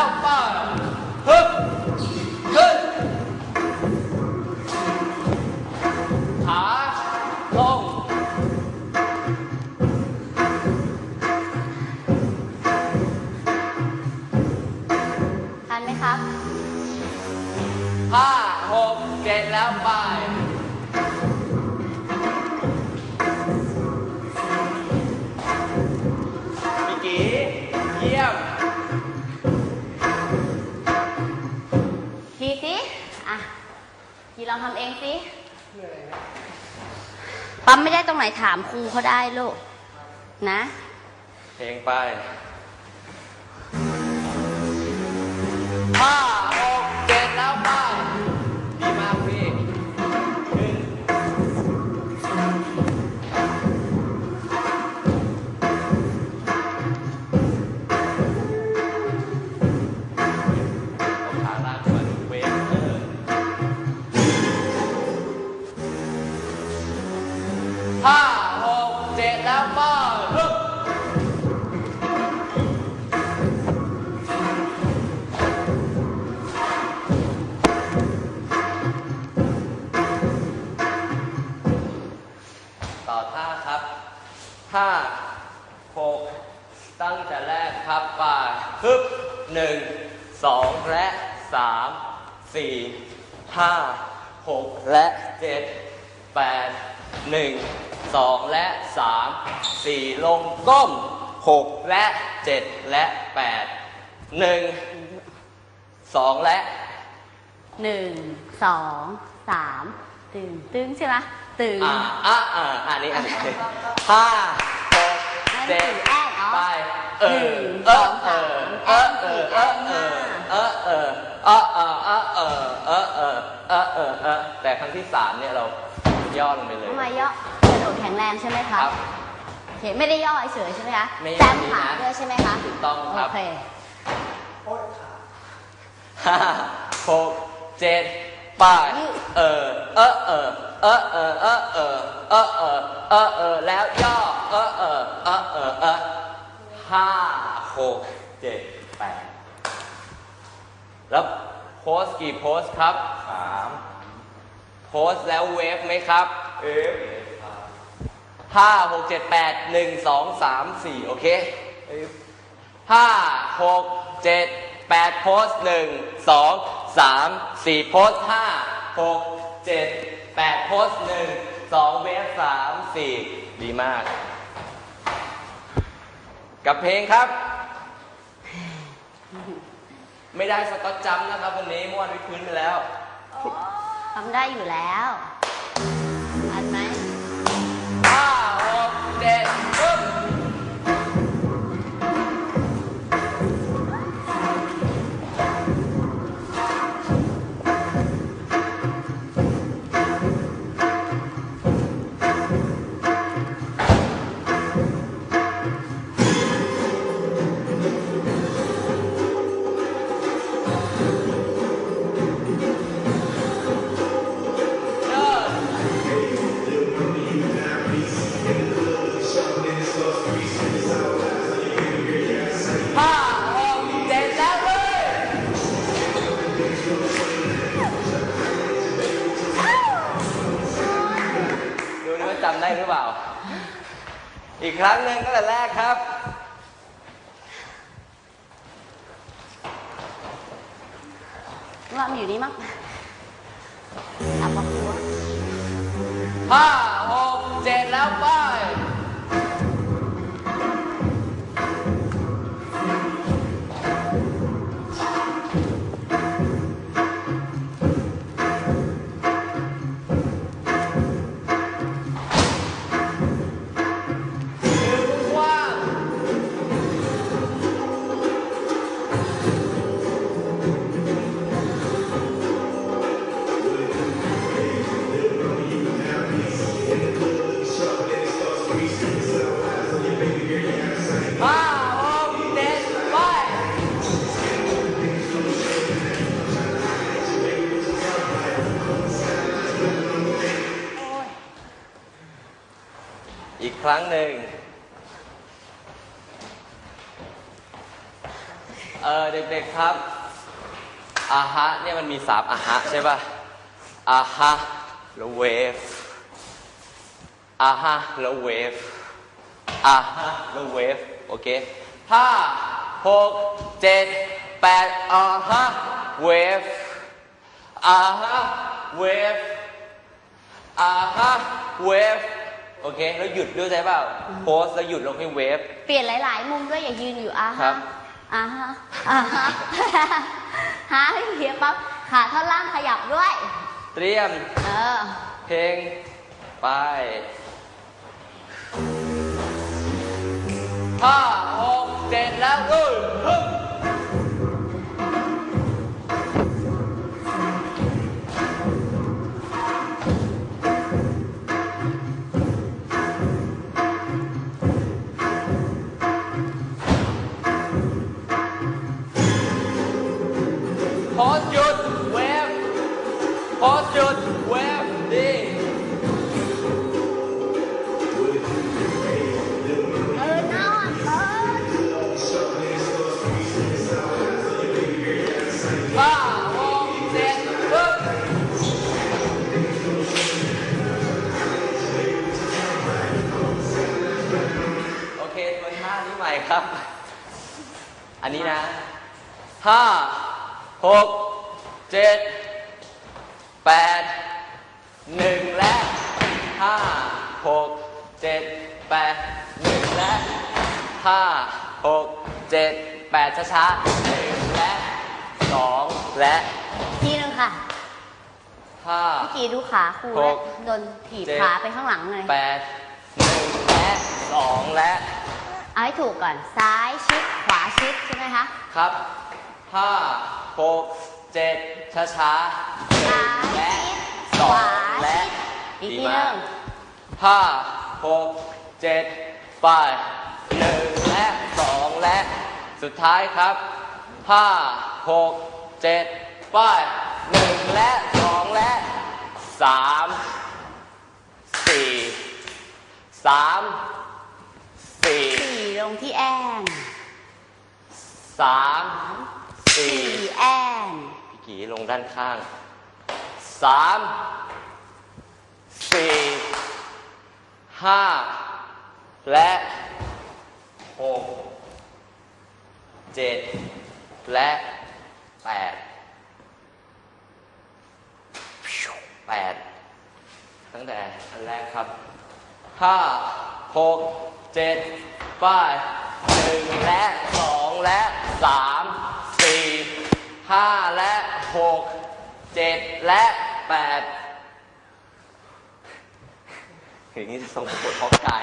แล้วเปิดฮึบขึ้นขาลงทันไหมครับห้าหกเจ็ดแล้วไป อะทีลองทำเองสิปั๊มไม่ได้ตรงไหนถามครูเขาได้ลูก นะ เพลงไปห้า ห้าหกเจ็ดแล้วไปฮึบต่อท่าครับห้าหกตั้งแต่แรกครับป่าฮึบหนึ่งสองและสามสี่ห้าหกและเจ็ดแปดหนึ่ง สองและสามสี่ลงก้มหกและเจ็ดและแปดหนึ่งสองและ หนึ่งสองสามตึงตึงใช่ไหมตึงอ่าอ่าอ่าอันนี้อันนี้ห้าหกเจ็ดแอนอ๋อ ไปเออเออเออเออเออเออเออเออเออเออเออเออเออเออเออเออเออเออแต่ครั้งที่สามเนี่ยเราย่อลงไปเลยทำไมย่อกระ โดดแข็งแรงใช่ไหมคะครับโอเคไม่ได้ย่อเฉยๆใช่ไหมคะไม่ย่อแซมดีนะขาด้วยใช่ไหมคะถูกต้องครับโอเคห้าหกเจ็ดแปดเออเออเออเออเออเออเออเออเออเออเออแล้วย่อเออเออเออเออเออห้าหกเจ็ดแปดแล้วโพสกี่โพสครับสามโพสแล้วเวฟไหมครับเวฟ ห้าหกเจ็ดแปดหนึ่งสองสามสี่โอเคห้าหกเจ็ดแปดโพสหนึ่งสองสามสี่โพสห้าหกเจ็ดแปดโพสหนึ่งสองเวฟสามสี่ดีมาก กับเพลงครับ ไม่ได้สก็อตจัมป์นะครับ วันนี้เมื่อวานวิพื้นไปแล้ว ทำได้อยู่แล้ว หรือเปล่า อีกครั้งหนึ่งตั้งแต่แรกครับ ว่ามันอยู่นี่มั้งอะบอกครูห้าหกเจ็ดแล้วไป ครั้งหนึ่งเออเด็กๆครับอาฮะเนี่ยมันมีสามอาฮะใช่ป่ะอาฮะแล้วเวฟอาฮะแล้วเวฟอาฮะแล้วเวฟโอเคห้าหกเจ็ดแปดอาฮะเวฟอาฮะเวฟอาฮะเวฟ โอเค แล้วหยุดด้วยใช่เปล่าโพสแล้วหยุดลงให้เวฟ เปลี่ยนหลาย ๆ มุมด้วยอย่ายืนอยู่อะครัฮะบ อะฮะอะฮะหาให้เพียปั๊บขาท่อนล่างขยับด้วย เตรียมเออ เพลงไปห้าหกเจ็ดแล้วลุยฮึบ โพสหยุดเวฟโพสหยุดเวฟดีเออนอนเออห้าหกเจ็ดปึ๊บโอเคทวนท่านี้ใหม่ครับ อันนี้นะห้า หกเจ็ดแปดหนึ่งและห้าหกเจ็ดแปดหนึ่งและห้าหกเจ็ดแปดช้าๆหนึ่งและสองและทีนึงค่ะห้าเมื่อกี้ดูขาครูหแล้วกโดนถีบเจ็ด ขาไปข้างหลังเลยแปดหนึ่งและสองและเอาให้ถูกก่อนซ้ายชิดขวาชิดใช่ไหมคะ ครับห้า หกเจ็ดช้าช้าๆหนึ่ซ้างยและชิดสของวาและชิดอีกดีทีมานึกง ห้าหกเจ็ดไปหนึ่งและสองและสุดท้ายครับห้าหกเจ็ดไปหนึ่งและสองและสามสี่สามสี่สี่ลงที่แอนสามสี่ สี่แอนพี่กีลงด้านข้างสามสี่ห้าและหกเจ็ดและแปดแปดตั้งแต่อันแรกครับห้าหกเจ็ดแปดหนึ่งและสองและสาม ห้าและหกเจ็ดและแปดอย่างนี้จะส่งผลเพราะกาย